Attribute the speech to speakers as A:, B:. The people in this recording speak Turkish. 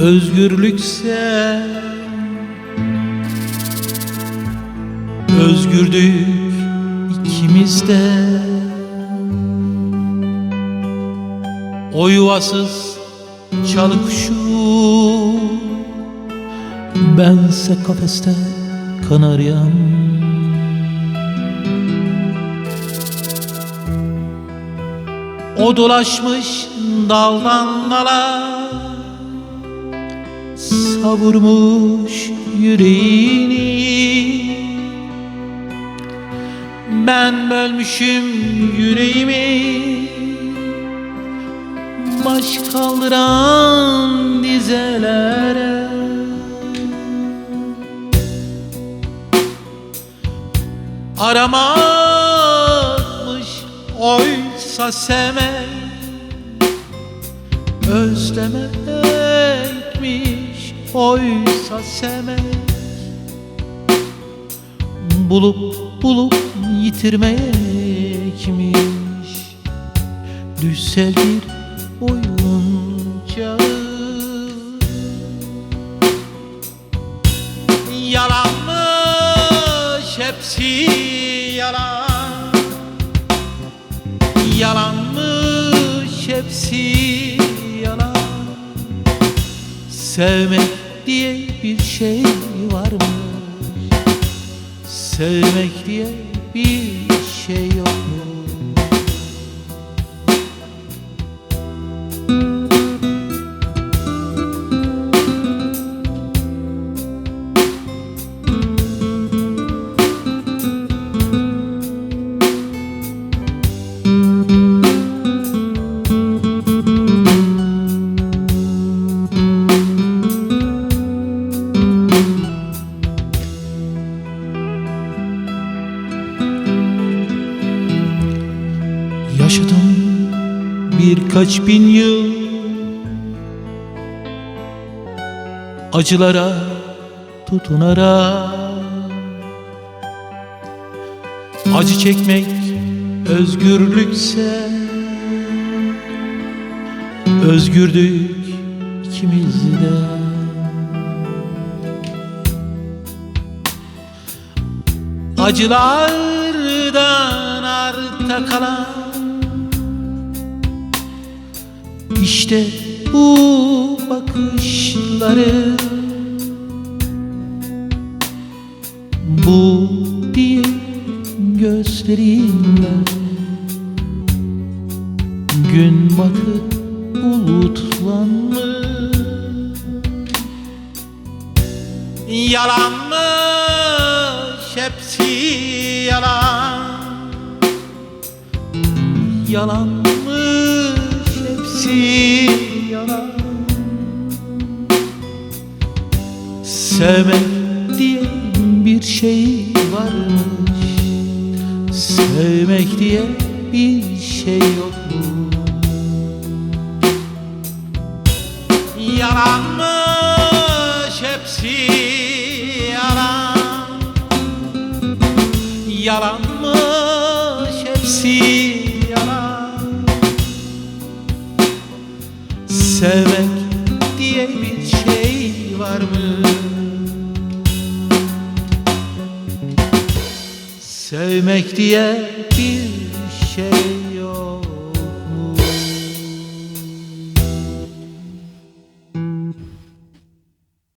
A: özgürlükse Özgürdük ikimiz de. O yuvasız çalı kuşu Bense kafeste kanaryam O dolaşmış daldan dala Savurmuş yüreğini. Ben bölmüşüm yüreğimi Baş kaldıran dizelere. Aramakmış oysa sevmek Özlemekmiş oysa sevmek Bulup bulup yitirmekmiş Düşsel bir hepsi yalan Sevmek diye bir şey var mı? Sevmek diye bir şey yok mu? Yaşadım birkaç bin yıl. Acılara tutunarak Acı çekmek özgürlükse Özgürdük ikimiz de Acılardan arta kalan İşte bu bakışları. Bu diye gözlerinden Gün batı bulutlanmış. Yalanmış hepsi yalan. Hepsi yalan. Sevmek diye bir şey varmış. Sevmek diye bir şey yokmuş. Yalanmış hepsi yalan. Yalanmış hepsi Sevmek diye bir şey var mı? Sevmek diye bir şey